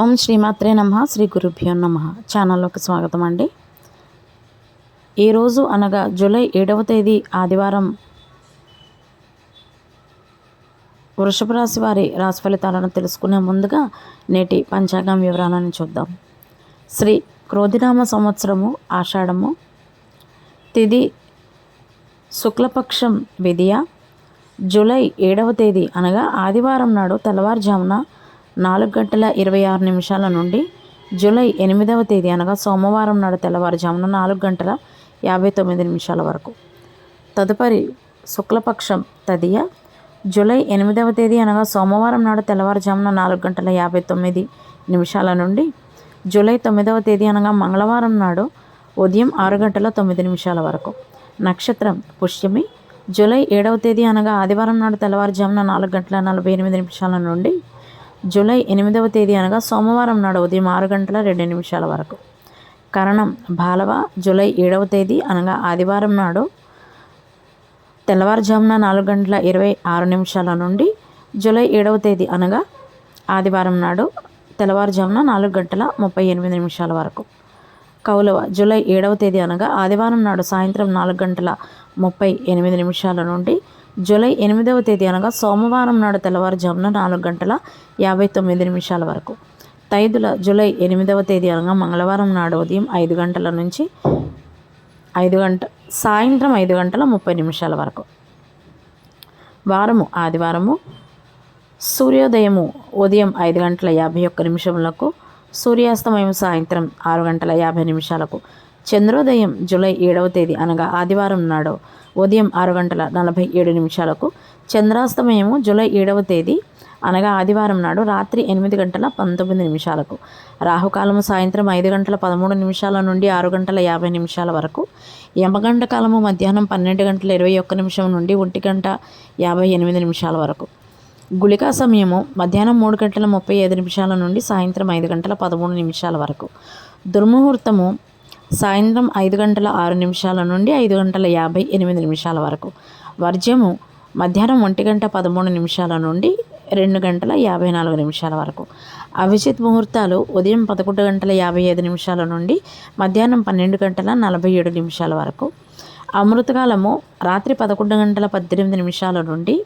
ఓం శ్రీమాత్రే నమ శ్రీ గురుభ్యో నమ. ఛానల్లోకి స్వాగతం అండి. ఈరోజు అనగా జూలై ఏడవ తేదీ ఆదివారం వృషభ రాశి వారి రాశి ఫలితాలను తెలుసుకునే ముందుగా నేటి పంచాంగం వివరాలను చూద్దాం. శ్రీ క్రోధినామ సంవత్సరము ఆషాఢము. తిది శుక్లపక్షం విధియ. జూలై ఏడవ తేదీ అనగా ఆదివారం నాడు తెల్లవారుజామున నాలుగు గంటల ఇరవై ఆరు నిమిషాల నుండి జూలై ఎనిమిదవ తేదీ అనగా సోమవారం నాడు తెల్లవారుజామున నాలుగు గంటల యాభై తొమ్మిది నిమిషాల వరకు. తదుపరి శుక్లపక్షం తదియ జూలై ఎనిమిదవ తేదీ అనగా సోమవారం నాడు తెల్లవారుజామున నాలుగు గంటల యాభై తొమ్మిది నిమిషాల నుండి జూలై తొమ్మిదవ తేదీ అనగా మంగళవారం నాడు ఉదయం ఆరు గంటల తొమ్మిది నిమిషాల వరకు. నక్షత్రం పుష్యమి. జూలై ఏడవ తేదీ అనగా ఆదివారం నాడు తెల్లవారుజామున నాలుగు గంటల నలభై ఎనిమిది నిమిషాల నుండి జూలై ఎనిమిదవ తేదీ అనగా సోమవారం నాడు ఉదయం ఆరు గంటల రెండు నిమిషాల వరకు. కరణం బాలవ జూలై ఏడవ తేదీ అనగా ఆదివారం నాడు తెల్లవారుజామున నాలుగు గంటల ఇరవై ఆరు నిమిషాల నుండి జూలై ఏడవ తేదీ అనగా ఆదివారం నాడు తెల్లవారుజామున నాలుగు గంటల ముప్పై ఎనిమిది నిమిషాల వరకు. కౌలవ జూలై ఏడవ తేదీ అనగా ఆదివారం నాడు సాయంత్రం నాలుగు గంటల ముప్పై ఎనిమిది నిమిషాల నుండి జూలై ఎనిమిదవ తేదీ అనగా సోమవారం నాడు తెల్లవారుజామున నాలుగు గంటల యాభై తొమ్మిది నిమిషాల వరకు. తైదుల జూలై ఎనిమిదవ తేదీ అనగా మంగళవారం నాడు ఉదయం ఐదు గంటల నుంచి ఐదు గంట సాయంత్రం ఐదు గంటల ముప్పై నిమిషాల వరకు. వారము ఆదివారము సూర్యోదయము ఉదయం ఐదు గంటల యాభై ఒక్క నిమిషములకు సూర్యాస్తమయం సాయంత్రం ఆరు గంటల యాభై నిమిషాలకు. చంద్రోదయం జూలై ఏడవ తేదీ అనగా ఆదివారం నాడు ఉదయం ఆరు గంటల నలభై ఏడు నిమిషాలకు చంద్రాస్తమయము జూలై ఏడవ తేదీ అనగా ఆదివారం నాడు రాత్రి ఎనిమిది గంటల పంతొమ్మిది నిమిషాలకు. రాహుకాలము సాయంత్రం ఐదు గంటల పదమూడు నిమిషాల నుండి ఆరు గంటల యాభై నిమిషాల వరకు. యమగంట కాలము మధ్యాహ్నం పన్నెండు గంటల ఇరవై ఒక్క నిమిషం నుండి ఒంటి గంట యాభై ఎనిమిది నిమిషాల వరకు. గుళికా సమయము మధ్యాహ్నం మూడు గంటల ముప్పై ఐదు నిమిషాల నుండి సాయంత్రం ఐదు గంటల పదమూడు నిమిషాల వరకు. దుర్ముహూర్తము సాయంత్రం ఐదు గంటల ఆరు నిమిషాల నుండి ఐదు గంటల యాభై ఎనిమిది నిమిషాల వరకు. వర్జ్యము మధ్యాహ్నం ఒంటి గంట పదమూడు నిమిషాల నుండి రెండు గంటల యాభై నాలుగు నిమిషాల వరకు. అభిజిత్ ముహూర్తాలు ఉదయం పదకొండు గంటల యాభై ఐదు నిమిషాల నుండి మధ్యాహ్నం పన్నెండు గంటల నలభై ఏడు నిమిషాల వరకు. అమృతకాలము రాత్రి పదకొండు గంటల పద్దెనిమిది నిమిషాల నుండి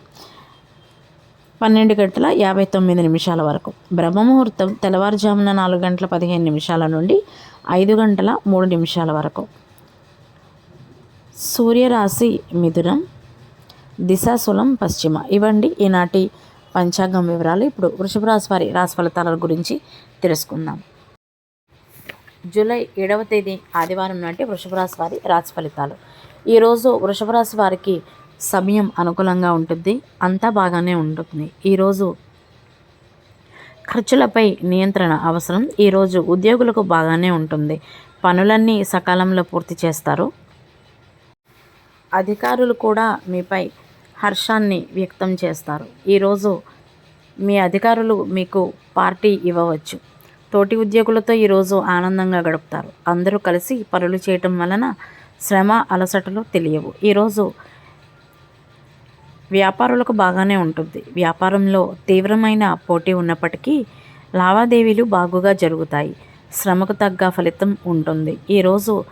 పన్నెండు గంటల యాభై తొమ్మిది నిమిషాల వరకు. బ్రహ్మముహూర్తం తెల్లవారుజామున నాలుగు గంటల పదిహేను నిమిషాల నుండి ఐదు గంటల మూడు నిమిషాల వరకు. సూర్యరాశి మిథునం దిశాశూలం పశ్చిమ. ఇవండి ఈనాటి పంచాంగం వివరాలు. ఇప్పుడు వృషభ రాశి వారి రాశి ఫలితాల గురించి తెలుసుకుందాం. జూలై ఏడవ తేదీ ఆదివారం నాటి వృషభ రాశి వారి రాశి ఫలితాలు. ఈరోజు వృషభ రాశి వారికి సమయం అనుకూలంగా ఉంటుంది. అంతా బాగానే ఉంటుంది. ఈరోజు ఖర్చులపై నియంత్రణ అవసరం. ఈరోజు ఉద్యోగులకు బాగానే ఉంటుంది. పనులన్నీ సకాలంలో పూర్తి చేస్తారు. అధికారులు కూడా మీపై హర్షాన్ని వ్యక్తం చేస్తారు. ఈరోజు మీ అధికారులు మీకు పార్టీ ఇవ్వవచ్చు. తోటి ఉద్యోగులతో ఈరోజు ఆనందంగా గడుపుతారు. అందరూ కలిసి పనులు చేయటం వలన శ్రమ అలసటలు తెలియవు. ఈరోజు వ్యాపారులకు బాగానే ఉంటుంది. వ్యాపారంలో తీవ్రమైన పోటీ ఉన్నప్పటికీ లావాదేవీలు బాగుగా జరుగుతాయి. శ్రమకు తగ్గ ఫలితం ఉంటుంది. ఈరోజు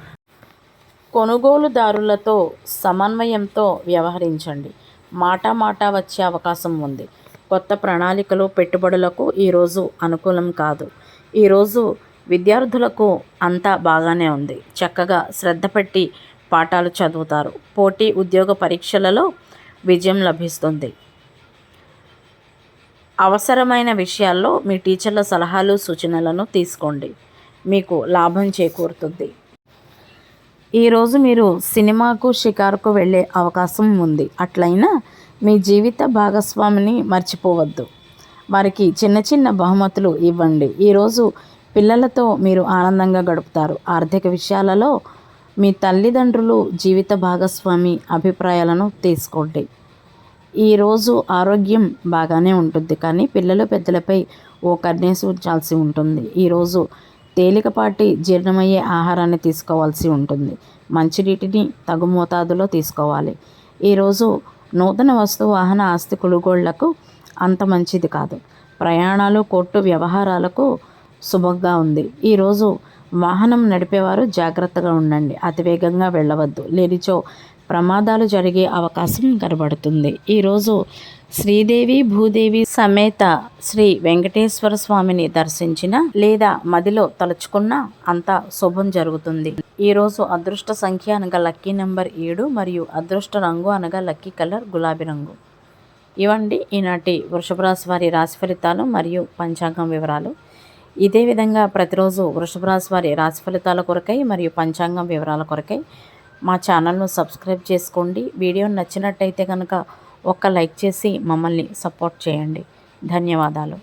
కొనుగోలుదారులతో సమన్వయంతో వ్యవహరించండి. మాట మాట వచ్చే అవకాశం ఉంది. కొత్త ప్రణాళికలు పెట్టుబడులకు ఈరోజు అనుకూలం కాదు. ఈరోజు విద్యార్థులకు అంతా బాగానే ఉంది. చక్కగా శ్రద్ధ పెట్టి పాఠాలు చదువుతారు. పోటీ ఉద్యోగ పరీక్షలలో విజయం లభిస్తుంది. అవసరమైన విషయాల్లో మీ టీచర్ల సలహాలు సూచనలను తీసుకోండి. మీకు లాభం చేకూరుతుంది. ఈరోజు మీరు సినిమాకు షికారుకు వెళ్ళే అవకాశం ఉంది. అట్లయినా మీ జీవిత భాగస్వామిని మర్చిపోవద్దు. వారికి చిన్న చిన్న బహుమతులు ఇవ్వండి. ఈరోజు పిల్లలతో మీరు ఆనందంగా గడుపుతారు. ఆర్థిక విషయాలలో మీ తల్లిదండ్రులు జీవిత భాగస్వామి అభిప్రాయాలను తీసుకోండి. ఈరోజు ఆరోగ్యం బాగానే ఉంటుంది. కానీ పిల్లలు పెద్దలపై ఓ కన్నేసి ఉంచాల్సి ఉంటుంది. ఈరోజు తేలికపాటి జీర్ణమయ్యే ఆహారాన్ని తీసుకోవాల్సి ఉంటుంది. మంచినీటిని తగు మోతాదులో తీసుకోవాలి. ఈరోజు నూతన వస్తు వాహన ఆస్తి కొనుగోళ్ళకు అంత మంచిది కాదు. ప్రయాణాలు కోర్టు వ్యవహారాలకు శుభంగా ఉంది. ఈరోజు వాహనం నడిపేవారు జాగ్రత్తగా ఉండండి. అతివేగంగా వెళ్ళవద్దు. లేనిచో ప్రమాదాలు జరిగే అవకాశం కనబడుతుంది. ఈరోజు శ్రీదేవి భూదేవి సమేత శ్రీ వెంకటేశ్వర స్వామిని దర్శించిన లేదా మదిలో తలుచుకున్న అంత శుభం జరుగుతుంది. ఈరోజు అదృష్ట సంఖ్య అనగా లక్కీ నెంబర్ ఏడు మరియు అదృష్ట రంగు అనగా లక్కీ కలర్ గులాబీ రంగు. ఇవండి ఈనాటి వృషభ రాశి వారి రాశి ఫలితాలు మరియు పంచాంగం వివరాలు. ఇదే విధంగా ప్రతిరోజు వృషభ రాశి వారి రాశి ఫలితాల కొరకై మరియు పంచాంగం వివరాల కొరకై మా ఛానల్ను సబ్స్క్రైబ్ చేసుకోండి. వీడియో నచ్చినట్టయితే కనుక ఒక్క లైక్ చేసి మమ్మల్ని సపోర్ట్ చేయండి. ధన్యవాదాలు.